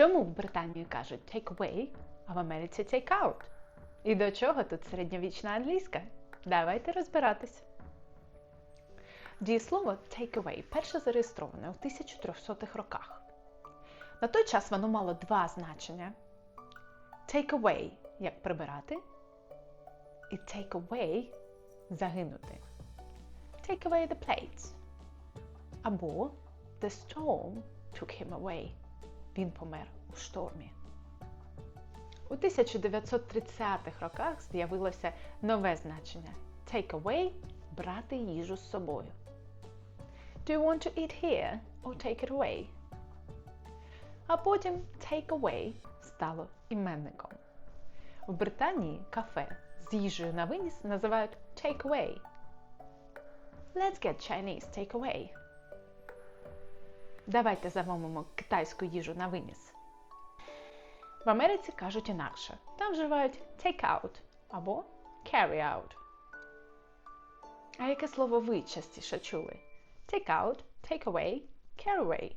Чому в Британії кажуть take away, а в Америці take out? І до чого тут середньовічна англійська? Давайте розбиратись. Дієслово take away перше зареєстроване у 1300-х роках. На той час воно мало два значення: take away як прибирати, і take away загинути. Take away the plates. Або The storm took him away. Він помер у штормі. У 1930-х роках з'явилося нове значення take away брати їжу з собою. Do you want to eat here or take it away? А потім take away стало іменником. В Британії кафе з їжею на виніс називають take away. Let's get Chinese take away. Давайте замовимо китайську їжу на виніс. В Америці кажуть інакше. Там вживають take out або carry out. А яке слово ви частіше чули? Take out, take away, carry away.